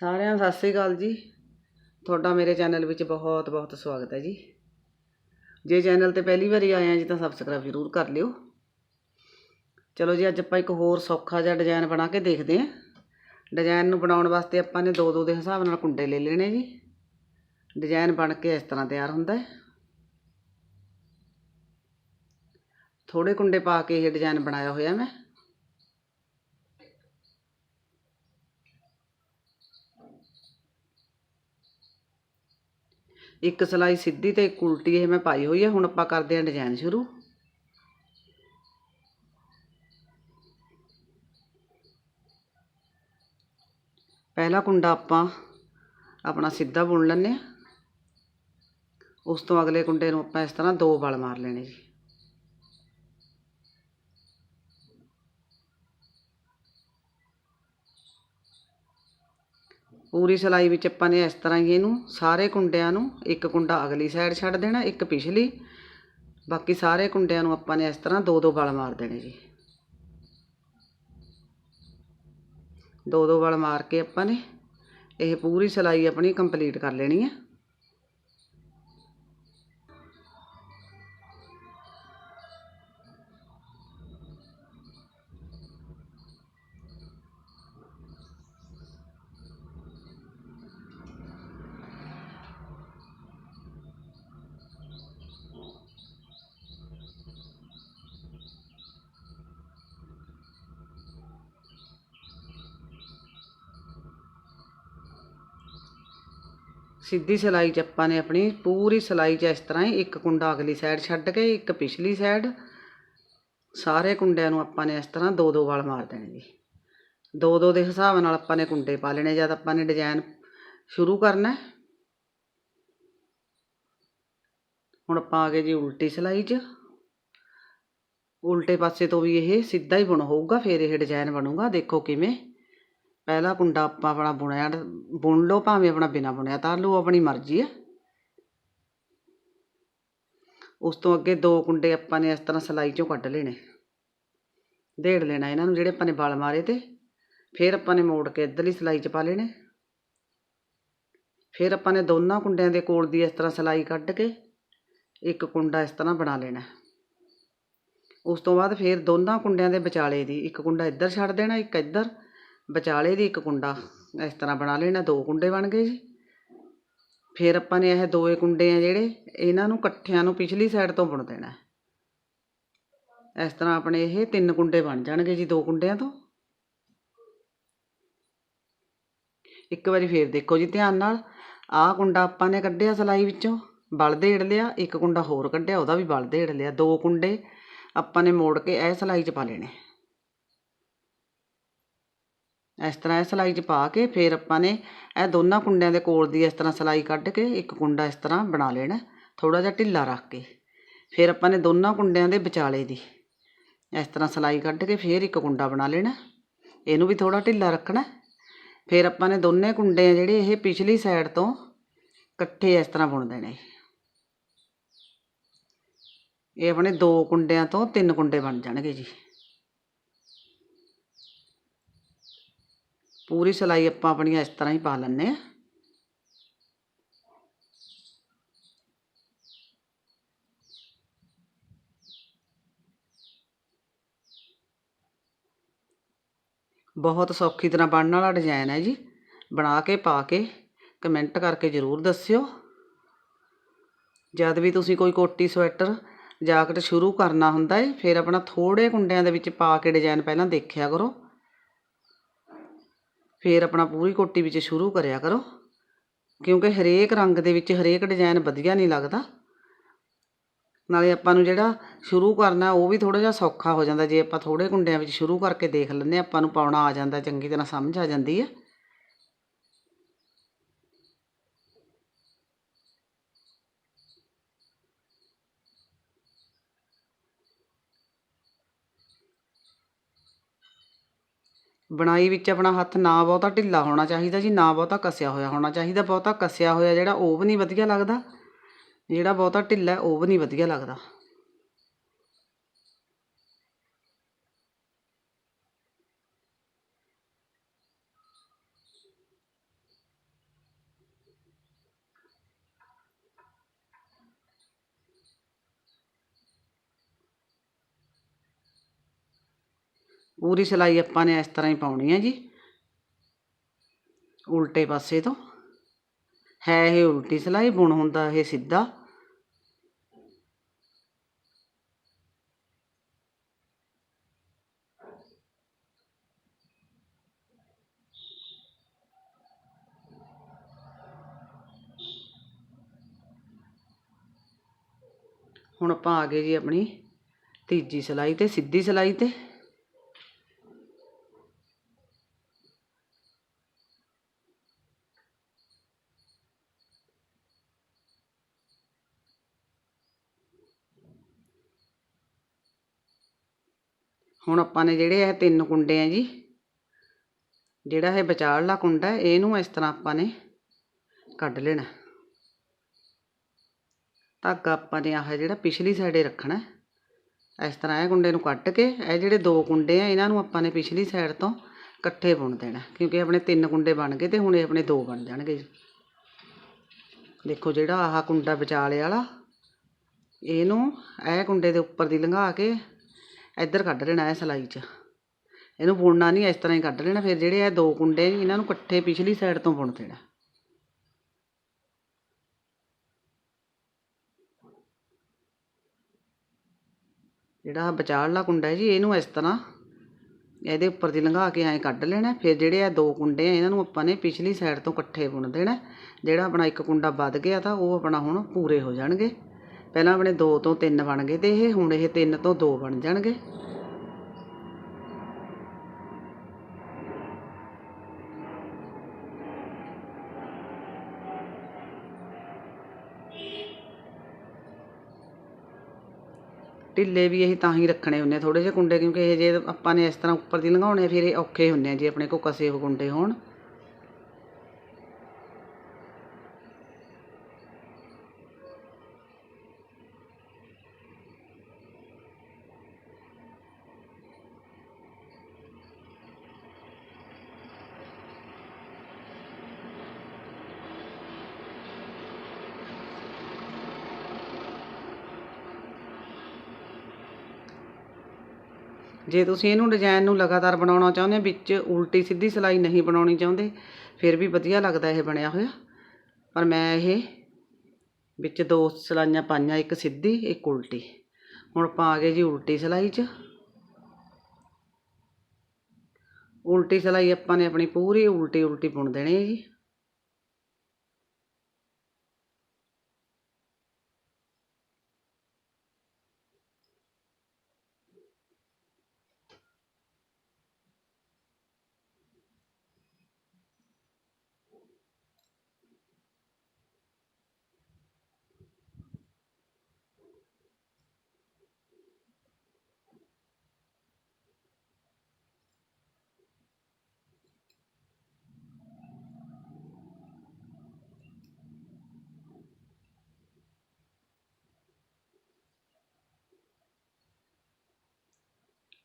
ਸਾਰਿਆਂ ਨੂੰ ਸਤਿ ਸ੍ਰੀ ਅਕਾਲ ਜੀ। ਤੁਹਾਡਾ ਮੇਰੇ ਚੈਨਲ ਵਿੱਚ ਬਹੁਤ ਬਹੁਤ ਸਵਾਗਤ ਹੈ ਜੀ। ਜੇ ਚੈਨਲ ਤੇ ਪਹਿਲੀ ਵਾਰੀ ਆਏ ਆ ਜੀ ਤਾਂ ਸਬਸਕ੍ਰਾਈਬ ਜ਼ਰੂਰ ਕਰ ਲਿਓ। ਚਲੋ ਜੀ, ਅੱਜ ਆਪਾਂ ਇੱਕ ਹੋਰ ਸੌਖਾ ਜਿਹਾ ਡਿਜ਼ਾਈਨ ਬਣਾ ਕੇ ਦੇਖਦੇ ਹਾਂ। ਡਿਜ਼ਾਈਨ ਨੂੰ ਬਣਾਉਣ ਵਾਸਤੇ ਆਪਾਂ ਨੇ ਦੋ ਦੋ ਦੇ ਹਿਸਾਬ ਨਾਲ ਕੁੰਡੇ ਲੈ ਲੈਣੇ ਜੀ। ਡਿਜ਼ਾਈਨ ਬਣ ਕੇ ਇਸ ਤਰ੍ਹਾਂ ਤਿਆਰ ਹੁੰਦਾ ਹੈ। ਥੋੜੇ ਕੁੰਡੇ ਪਾ ਕੇ ਇਹ ਡਿਜ਼ਾਈਨ ਬਣਾਇਆ ਹੋਇਆ ਮੈਂ। ਇੱਕ ਸਲਾਈ ਸਿੱਧੀ ਤੇ ਇੱਕ ਉਲਟੀ ਇਹ ਮੈਂ ਪਾਈ ਹੋਈ ਹੈ ਹੁਣ ਆਪਾਂ ਕਰਦੇ ਹਾਂ ਡਿਜ਼ਾਈਨ ਸ਼ੁਰੂ। ਪਹਿਲਾ ਕੁੰਡਾ ਆਪਾਂ ਆਪਣਾ ਸਿੱਧਾ ਬੁਣ ਲੈਂਦੇ ਹਾਂ। ਉਸ ਤੋਂ ਅਗਲੇ ਕੁੰਡੇ ਨੂੰ ਆਪਾਂ ਇਸ ਤਰ੍ਹਾਂ ਦੋ ਵਲ ਮਾਰ ਲੈਣੇ ਜੀ। ਪੂਰੀ ਸਲਾਈ ਵਿੱਚ ਆਪਾਂ ਨੇ ਇਸ ਤਰ੍ਹਾਂ ਹੀ ਇਹਨੂੰ ਸਾਰੇ ਕੁੰਡਿਆਂ ਨੂੰ ਇੱਕ ਕੁੰਡਾ ਅਗਲੀ ਸਾਈਡ ਛੱਡ ਦੇਣਾ, ਇੱਕ ਪਿਛਲੀ। ਬਾਕੀ ਸਾਰੇ ਕੁੰਡਿਆਂ ਨੂੰ ਆਪਾਂ ਨੇ ਇਸ ਤਰ੍ਹਾਂ ਦੋ ਦੋ ਵਲ ਮਾਰ ਦੇਣੇ ਜੀ। ਦੋ ਦੋ ਵਲ ਮਾਰ ਕੇ ਆਪਾਂ ਨੇ ਇਹ ਪੂਰੀ ਸਲਾਈ ਆਪਣੀ ਕੰਪਲੀਟ ਕਰ ਲੈਣੀ ਹੈ ਸਿੱਧੀ ਸਲਾਈ 'ਚ ਆਪਾਂ ਨੇ ਆਪਣੀ ਪੂਰੀ ਸਲਾਈ 'ਚ ਇਸ ਤਰ੍ਹਾਂ ਹੀ ਇੱਕ ਕੁੰਡਾ ਅਗਲੀ ਸਾਈਡ ਛੱਡ ਕੇ, ਇੱਕ ਪਿਛਲੀ ਸਾਈਡ ਸਾਰੇ ਕੁੰਡਿਆਂ ਨੂੰ ਆਪਾਂ ਨੇ ਇਸ ਤਰ੍ਹਾਂ ਦੋ ਦੋ ਵਾਲ ਮਾਰ ਦੇਣੇ ਜੀ। ਦੋ ਦੋ ਦੇ ਹਿਸਾਬ ਨਾਲ ਆਪਾਂ ਨੇ ਕੁੰਡੇ ਪਾ ਲੈਣੇ, ਜਦ ਆਪਾਂ ਨੇ ਡਿਜ਼ਾਈਨ ਸ਼ੁਰੂ ਕਰਨਾ ਹੁਣ ਆਪਾਂ ਆ ਗਏ ਜੀ ਉਲਟੀ ਸਲਾਈ 'ਚ। ਉਲਟੇ ਪਾਸੇ ਤੋਂ ਵੀ ਇਹ ਸਿੱਧਾ ਹੀ ਬੁਣ ਹੋਊਗਾ, ਫਿਰ ਇਹ ਡਿਜ਼ਾਈਨ ਬਣੂਗਾ। ਦੇਖੋ ਕਿਵੇਂ ਪਹਿਲਾ ਕੁੰਡਾ ਆਪਾਂ ਆਪਣਾ ਬੁਣਿਆ ਬੁਣ ਲਓ ਭਾਵੇਂ ਆਪਣਾ ਬਿਨਾ ਬੁਣਿਆ, ਤਾਂ ਲਓ ਆਪਣੀ ਮਰਜ਼ੀ ਹੈ ਉਸ ਤੋਂ ਅੱਗੇ ਦੋ ਕੁੰਡੇ ਆਪਾਂ ਨੇ ਇਸ ਤਰ੍ਹਾਂ ਸਲਾਈ ਚੋਂ ਕੱਢ ਲੈਣੇ। ਢੇੜ ਲੈਣਾ ਇਹਨਾਂ ਨੂੰ ਜਿਹੜੇ ਆਪਾਂ ਨੇ ਬਲ ਮਾਰੇ ਤੇ। ਫਿਰ ਆਪਾਂ ਨੇ ਮੋੜ ਕੇ ਇੱਧਰਲੀ ਸਲਾਈ 'ਚ ਪਾ ਲੈਣੇ। ਫਿਰ ਆਪਾਂ ਨੇ ਦੋਨਾਂ ਕੁੰਡਿਆਂ ਦੇ ਕੋਲ ਦੀ ਇਸ ਤਰ੍ਹਾਂ ਸਲਾਈ ਕੱਢ ਕੇ ਇੱਕ ਕੁੰਡਾ ਇਸ ਤਰ੍ਹਾਂ ਬਣਾ ਲੈਣਾ। ਉਸ ਤੋਂ ਬਾਅਦ ਫਿਰ ਦੋਨਾਂ ਕੁੰਡਿਆਂ ਦੇ ਵਿਚਾਲੇ ਦੀ ਇੱਕ ਕੁੰਡਾ ਇੱਧਰ ਛੱਡ ਦੇਣਾ, ਇੱਕ ਇੱਧਰ। ਵਿਚਾਲੇ ਦੀ ਇੱਕ ਕੁੰਡਾ। ਇਸ ਤਰ੍ਹਾਂ ਬਣਾ ਲੈਣਾ ਦੋ ਕੁੰਡੇ ਬਣ ਗਏ ਜੀ। ਫਿਰ ਆਪਾਂ ਨੇ ਇਹ ਦੋਏ ਕੁੰਡੇ ਆ ਜਿਹੜੇ, ਇਹਨਾਂ ਨੂੰ ਇਕੱਠਿਆਂ ਨੂੰ ਪਿਛਲੀ ਸਾਈਡ ਤੋਂ ਬੁਣ ਦੇਣਾ। ਇਸ ਤਰ੍ਹਾਂ ਆਪਣੇ ਇਹ ਤਿੰਨ ਕੁੰਡੇ ਬਣ ਜਾਣਗੇ ਜੀ ਦੋ ਕੁੰਡਿਆਂ ਤੋਂ। ਇੱਕ ਵਾਰੀ ਫੇਰ ਦੇਖੋ ਜੀ ਧਿਆਨ ਨਾਲ। ਆਹ ਕੁੰਡਾ ਆਪਾਂ ਨੇ ਕੱਢਿਆ ਸਲਾਈ ਵਿੱਚੋਂ, ਬਲ ਦੇੜ ਲਿਆ, ਇੱਕ ਕੁੰਡਾ ਹੋਰ ਕੱਢਿਆ, ਉਹਦਾ ਵੀ ਬਲ ਦੇੜ ਲਿਆ, ਦੋ ਕੁੰਡੇ। ਆਪਾਂ ਨੇ ਮੋੜ ਕੇ ਇਹ ਸਲਾਈ 'ਚ ਪਾ ਲੈਣੇ। ਇਸ ਤਰ੍ਹਾਂ ਇਹ ਸਲਾਈ 'ਚ ਪਾ ਕੇ ਫਿਰ ਆਪਾਂ ਨੇ ਇਹ ਦੋਨਾਂ ਕੁੰਡਿਆਂ ਦੇ ਕੋਲ ਦੀ ਇਸ ਤਰ੍ਹਾਂ ਸਲਾਈ ਕੱਢ ਕੇ ਇੱਕ ਕੁੰਡਾ ਇਸ ਤਰ੍ਹਾਂ ਬਣਾ ਲੈਣਾ ਥੋੜਾ ਜਿਹਾ ਢਿੱਲਾ ਰੱਖ ਕੇ। ਫਿਰ ਆਪਾਂ ਨੇ ਦੋਨਾਂ ਕੁੰਡਿਆਂ ਦੇ ਵਿਚਾਲੇ ਦੀ ਇਸ ਤਰ੍ਹਾਂ ਸਲਾਈ ਕੱਢ ਕੇ ਫਿਰ ਇੱਕ ਕੁੰਡਾ ਬਣਾ ਲੈਣਾ, ਇਹਨੂੰ ਵੀ ਥੋੜਾ ਢਿੱਲਾ ਰੱਖਣਾ। ਫਿਰ ਆਪਾਂ ਨੇ ਦੋਨੇ ਕੁੰਡੇ ਆ ਜਿਹੜੇ ਇਹ ਪਿਛਲੀ ਸਾਈਡ ਤੋਂ ਇਕੱਠੇ ਇਸ ਤਰ੍ਹਾਂ ਬੁਣ ਦੇਣੇ। ਇਹ ਆਪਣੇ ਦੋ ਕੁੰਡਿਆਂ ਤੋਂ ਤਿੰਨ ਕੁੰਡੇ ਬਣ ਜਾਣਗੇ ਜੀ। ਪੂਰੀ ਸਲਾਈ ਆਪਾਂ ਆਪਣੀ ਇਸ ਤਰ੍ਹਾਂ ਹੀ ਪਾ ਲੈਂਦੇ ਆ ਬਹੁਤ ਸੌਖੀ ਤਰ੍ਹਾਂ ਬਣਨ ਵਾਲਾ ਡਿਜ਼ਾਈਨ ਹੈ ਜੀ। ਬਣਾ ਕੇ, ਪਾ ਕੇ ਕਮੈਂਟ ਕਰਕੇ ਜ਼ਰੂਰ ਦੱਸਿਓ। ਜਦ ਵੀ ਤੁਸੀਂ ਕੋਈ ਕੋਟੀ, ਸਵੈਟਰ ਜਾਕਟ ਸ਼ੁਰੂ ਕਰਨਾ ਹੁੰਦਾ ਹੈ ਫਿਰ ਆਪਣਾ ਥੋੜੇ ਕੁੰਡਿਆਂ ਦੇ ਵਿੱਚ ਪਾ ਕੇ ਡਿਜ਼ਾਈਨ ਪਹਿਲਾਂ ਦੇਖਿਆ ਕਰੋ। ਫਿਰ ਆਪਣਾ ਪੂਰੀ ਕੋਟੀ ਵਿੱਚ ਸ਼ੁਰੂ ਕਰਿਆ ਕਰੋ, ਕਿਉਂਕਿ ਹਰੇਕ ਰੰਗ ਦੇ ਵਿੱਚ ਹਰੇਕ ਡਿਜ਼ਾਈਨ ਵਧੀਆ ਨਹੀਂ ਲੱਗਦਾ। ਨਾਲੇ ਆਪਾਂ ਨੂੰ ਜਿਹੜਾ ਸ਼ੁਰੂ ਕਰਨਾ, ਉਹ ਵੀ ਥੋੜਾ ਜਿਹਾ ਸੌਖਾ ਹੋ ਜਾਂਦਾ। ਜੇ ਆਪਾਂ ਥੋੜੇ ਕੁੰਡਿਆਂ ਵਿੱਚ ਸ਼ੁਰੂ ਕਰਕੇ ਦੇਖ ਲੈਂਦੇ ਹਾਂ, ਆਪਾਂ ਨੂੰ ਪਾਉਣਾ ਆ ਜਾਂਦਾ, ਚੰਗੀ ਤਰ੍ਹਾਂ ਸਮਝ ਆ ਜਾਂਦੀ ਹੈ। ਬਣਾਈ ਵਿੱਚ ਆਪਣਾ ਹੱਥ ਨਾ ਬਹੁਤਾ ਢਿੱਲਾ ਹੋਣਾ ਚਾਹੀਦਾ ਜੀ, ਨਾ ਬਹੁਤਾ ਕੱਸਿਆ ਹੋਇਆ ਹੋਣਾ ਚਾਹੀਦਾ। ਬਹੁਤਾ ਕੱਸਿਆ ਹੋਇਆ ਜਿਹੜਾ ਉਹ ਵੀ ਨਹੀਂ ਵਧੀਆ ਲੱਗਦਾ। ਜਿਹੜਾ ਬਹੁਤਾ ਢਿੱਲਾ ਉਹ ਵੀ ਨਹੀਂ ਵਧੀਆ ਲੱਗਦਾ। ਪੂਰੀ ਸਿਲਾਈ ਆਪਾਂ ਨੇ ਇਸ ਤਰ੍ਹਾਂ ਹੀ ਪਾਉਣੀ ਹੈ ਜੀ। ਉਲਟੇ ਪਾਸੇ ਤੋਂ। ਹੈ ਇਹ ਉਲਟੀ ਸਿਲਾਈ, ਬੁਣ ਹੁੰਦਾ ਇਹ ਸਿੱਧਾ। ਹੁਣ ਆਪਾਂ ਆ ਗਏ ਜੀ ਆਪਣੀ ਤੀਜੀ ਸਿਲਾਈ ਤੇ, ਸਿੱਧੀ ਸਿਲਾਈ ਤੇ। ਹੁਣ ਆਪਾਂ ਨੇ ਜਿਹੜੇ ਇਹ ਤਿੰਨ ਕੁੰਡੇ ਆ ਜੀ, ਜਿਹੜਾ ਇਹ ਵਿਚਾਲਲਾ ਕੁੰਡਾ ਇਹਨੂੰ ਇਸ ਤਰ੍ਹਾਂ ਆਪਾਂ ਨੇ ਕੱਢ ਲੈਣਾ। ਧਾਗਾ ਆਪਾਂ ਨੇ ਆਹ ਜਿਹੜਾ ਪਿਛਲੀ ਸਾਈਡੇ ਰੱਖਣਾ ਇਸ ਤਰ੍ਹਾਂ ਇਹ ਕੁੰਡੇ ਨੂੰ ਕੱਟ ਕੇ ਇਹ ਜਿਹੜੇ ਦੋ ਕੁੰਡੇ ਆ, ਇਹਨਾਂ ਨੂੰ ਆਪਾਂ ਨੇ ਪਿਛਲੀ ਸਾਈਡ ਤੋਂ ਇਕੱਠੇ ਬੁਣ ਦੇਣਾ, ਕਿਉਂਕਿ ਆਪਣੇ ਤਿੰਨ ਕੁੰਡੇ ਬਣ ਗਏ ਤੇ ਹੁਣ ਇਹ ਆਪਣੇ ਦੋ ਬਣ ਜਾਣਗੇ ਜੀ। ਦੇਖੋ ਜਿਹੜਾ ਆਹ ਕੁੰਡਾ ਵਿਚਾਲੇ ਵਾਲਾ, ਇਹਨੂੰ ਇਹ ਕੁੰਡੇ ਦੇ ਉੱਪਰ ਦੀ ਲੰਘਾ ਕੇ ਇੱਧਰ ਕੱਢ ਲੈਣਾ ਇਹ ਸਿਲਾਈ 'ਚ। ਇਹਨੂੰ ਬੁਣਨਾ ਨਹੀਂ ਇਸ ਤਰ੍ਹਾਂ ਹੀ ਕੱਢ ਲੈਣਾ, ਫਿਰ ਜਿਹੜੇ ਇਹ ਦੋ ਕੁੰਡੇ ਜੀ ਇਹਨਾਂ ਨੂੰ ਇਕੱਠੇ ਪਿਛਲੀ ਸਾਈਡ ਤੋਂ ਬੁਣ ਦੇਣਾ। ਜਿਹੜਾ ਆਹ ਵਿਚਾਲਲਾ ਕੁੰਡਾ ਹੈ ਜੀ ਇਹਨੂੰ ਇਸ ਤਰ੍ਹਾਂ ਇਹਦੇ ਉੱਪਰ ਦੀ ਲੰਘਾ ਕੇ ਐਂ ਕੱਢ ਲੈਣਾ, ਫਿਰ ਜਿਹੜੇ ਆ ਦੋ ਕੁੰਡੇ ਆ, ਇਹਨਾਂ ਨੂੰ ਆਪਾਂ ਨੇ ਪਿਛਲੀ ਸਾਈਡ ਤੋਂ ਇਕੱਠੇ ਬੁਣ ਦੇਣਾ। ਜਿਹੜਾ ਆਪਣਾ ਇੱਕ ਕੁੰਡਾ ਵੱਧ ਗਿਆ ਤਾਂ ਉਹ ਆਪਣਾ ਹੁਣ ਪੂਰੇ ਹੋ ਜਾਣਗੇ। ਪਹਿਲਾਂ ਆਪਣੇ ਦੋ ਤੋਂ ਤਿੰਨ ਬਣ ਗਏ ਤੇ ਇਹ ਹੁਣ ਇਹ ਤਿੰਨ ਤੋਂ ਦੋ ਬਣ ਜਾਣਗੇ। ਢਿੱਲੇ ਵੀ ਅਸੀਂ ਤਾਂ ਹੀ ਰੱਖਣੇ ਹੁੰਦੇ ਥੋੜੇ ਜਿਹੇ ਕੁੰਡੇ, ਕਿਉਂਕਿ ਇਹ ਜੇ ਆਪਾਂ ਨੇ ਇਸ ਤਰ੍ਹਾਂ ਉੱਪਰ ਦੀ ਲੰਘਾਉਣੇ ਫਿਰ ਇਹ ਔਖੇ ਹੁੰਦੇ ਆ ਜੇ ਆਪਣੇ ਕੋਲ ਕਸੇ ਹੋਏ ਕੁੰਡੇ ਹੋਣ। ਜੇ ਤੁਸੀਂ ਇਹਨੂੰ ਡਿਜ਼ਾਈਨ ਨੂੰ ਲਗਾਤਾਰ ਬਣਾਉਣਾ ਚਾਹੁੰਦੇ ਹੋ, ਵਿੱਚ ਉਲਟੀ ਸਿੱਧੀ ਸਿਲਾਈ ਨਹੀਂ ਬਣਾਉਣੀ ਚਾਹੁੰਦੇ, ਫਿਰ ਵੀ ਵਧੀਆ ਲੱਗਦਾ ਇਹ ਬਣਿਆ ਹੋਇਆ। ਪਰ ਮੈਂ ਇਹ ਵਿੱਚ ਦੋ ਸਿਲਾਈਆਂ ਪਾਈਆਂ, ਇੱਕ ਸਿੱਧੀ, ਇੱਕ ਉਲਟੀ। ਹੁਣ ਆਪਾਂ ਆ ਗਏ ਜੀ ਉਲਟੀ ਸਿਲਾਈ 'ਚ। ਉਲਟੀ ਸਿਲਾਈ ਆਪਾਂ ਨੇ ਆਪਣੀ ਪੂਰੀ ਉਲਟੀ ਉਲਟੀ ਬੁਣ ਦੇਣੀ ਹੈ ਜੀ।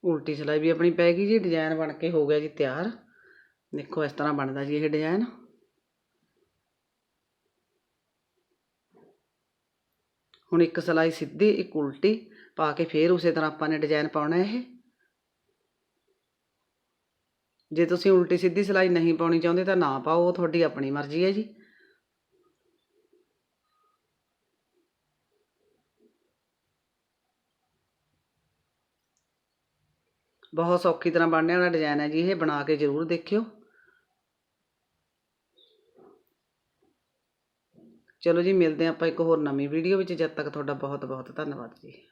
ਉਲਟੀ ਸਿਲਾਈ ਵੀ ਆਪਣੀ ਪੈ ਗਈ ਜੀ ਡਿਜ਼ਾਈਨ ਬਣ ਕੇ ਹੋ ਗਿਆ ਜੀ ਤਿਆਰ। ਦੇਖੋ ਇਸ ਤਰ੍ਹਾਂ ਬਣਦਾ ਜੀ ਇਹ ਡਿਜ਼ਾਈਨ ਹੁਣ ਇੱਕ ਸਿਲਾਈ ਸਿੱਧੀ, ਇੱਕ ਉਲਟੀ, ਪਾ ਕੇ ਫੇਰ ਉਸੇ ਤਰ੍ਹਾਂ ਆਪਾਂ ਨੇ ਡਿਜ਼ਾਈਨ ਪਾਉਣਾ ਇਹ। ਜੇ ਤੁਸੀਂ ਉਲਟੀ ਸਿੱਧੀ ਸਿਲਾਈ ਨਹੀਂ ਪਾਉਣੀ ਚਾਹੁੰਦੇ ਤਾਂ ਨਾ ਪਾਓ, ਉਹ ਤੁਹਾਡੀ ਆਪਣੀ ਮਰਜ਼ੀ ਹੈ ਜੀ। ਬਹੁਤ ਸੌਖੀ ਤਰ੍ਹਾਂ ਬਣਨੇ ਵਾਲਾ ਡਿਜ਼ਾਈਨ ਹੈ ਜੀ ਇਹ ਬਣਾ ਕੇ ਜ਼ਰੂਰ ਦੇਖਿਓ। ਚਲੋ ਜੀ, ਮਿਲਦੇ ਹਾਂ ਆਪਾਂ ਇੱਕ ਹੋਰ ਨਵੀਂ ਵੀਡੀਓ ਵਿੱਚ, ਜਦ ਤੱਕ ਤੁਹਾਡਾ ਬਹੁਤ ਬਹੁਤ ਧੰਨਵਾਦ ਜੀ।